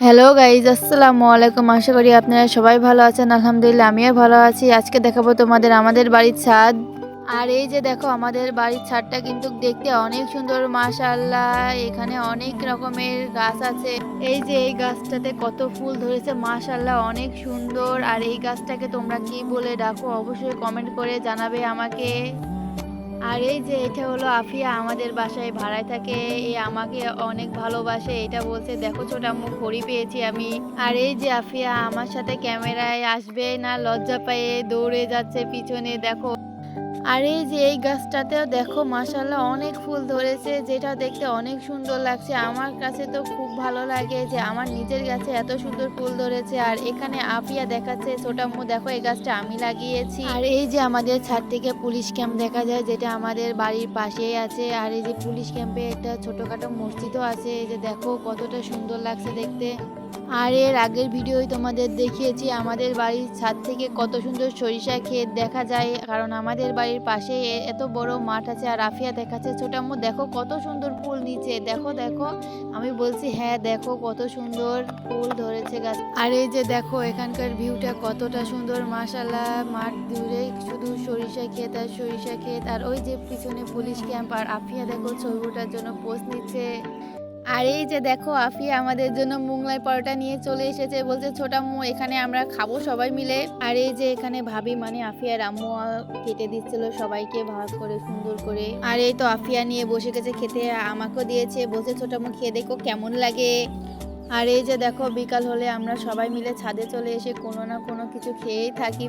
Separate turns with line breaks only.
Hello guys আসসালামু আলাইকুম আশা করি আপনারা সবাই ভালো আছেন আলহামদুলিল্লাহ আমিও ভালো আছি আজকে দেখাবো তোমাদের আমাদের বাড়ির ছাদ আর এই যে দেখো আমাদের বাড়ির ছাদটা কিন্তু দেখতে অনেক সুন্দর মাশাআল্লাহ এখানে অনেক রকমের গাছ আছে এই যে এই গাছটাতে কত ফুল ধরেছে মাশাআল্লাহ অনেক সুন্দর আর এই গাছটাকে তোমরা কি বলে ডাকো অবশ্যই কমেন্ট করে জানাবে আমাকে আর এই যে এটা হলো আফিয়া, আমাদের বাসায় ভাড়ায় থাকে, এ আমাকে অনেক ভালোবাসে, এটা বলছে, দেখো ছোট মুখ ঘড়ি পেয়েছি আমি। আর এই যে আফিয়া, আমার সাথে ক্যামেরায় আসবে না, লজ্জা পায়ে দৌড়ে যাচ্ছে পিছনে, দেখো। আর এই যে এই গাছটাতেও দেখো মাসাল্লাহ অনেক ফুল ধরেছে, যেটা দেখতে অনেক সুন্দর লাগছে। আমার কাছে তো খুব ভালো লাগে যে আমার নিজের গাছে এত সুন্দর ফুল ধরেছে। আর এখানে আপিয়া দেখাচ্ছে ছোটাম্মু দেখো এই গাছটা আমি লাগিয়েছি। আর এই যে আমাদের ছাদ থেকে পুলিশ ক্যাম্প দেখা যায়, যেটা আমাদের বাড়ির পাশেই আছে। আর এই যে পুলিশ ক্যাম্পে একটা ছোটখাটো মসজিদও আছে, এই যে দেখো কতটা সুন্দর লাগছে দেখতে। আর এর আগের ভিডিওই তোমাদের দেখিয়েছি, আমাদের বাড়ির ছাদ থেকে কত সুন্দর সরিষা ক্ষেত দেখা যায়। কারণ আমাদের বাড়ির পাশে এত বড় মাঠ আছে আর আফিয়া দেখাচ্ছে ছোটাম্মু দেখো কত সুন্দর ফুল নিচে, দেখো দেখো। আমি বলছি হ্যাঁ দেখো কত সুন্দর ফুল ধরেছে গাছ। আর এই যে দেখো, এখানকার ভিউটা কতটা সুন্দর মাশাল্লাহ মাঠ দূরে শুধু সরিষা ক্ষেত আর সরিষা ক্ষেত। আর ওই যে পিছনে পুলিশ ক্যাম্প আর আফিয়া দেখো ছবিটার জন্য পোস্ট নিচ্ছে। আর এই যে দেখো আফিয়া আমাদের জন্য মুংলাই পরোটা নিয়ে চলে এসেছে, বলছে ছোটাম্মু এখানে আমরা খাব সবাই মিলে। আর এই যে এখানে ভাবি মানে আফিয়ার আম্মু কেটে দিচ্ছিল সবাইকে ভাগ করে, সুন্দর করে। আর এই তো আফিয়া নিয়ে বসে গেছে খেতে আমাকেও দিয়েছে, বলছে ছোটাম্মু খেয়ে দেখো কেমন লাগে। আর এই যে দেখো, বিকাল হলে আমরা সবাই মিলে ছাদে চলে এসে কোনো না কোনো কিছু খেয়েই থাকি।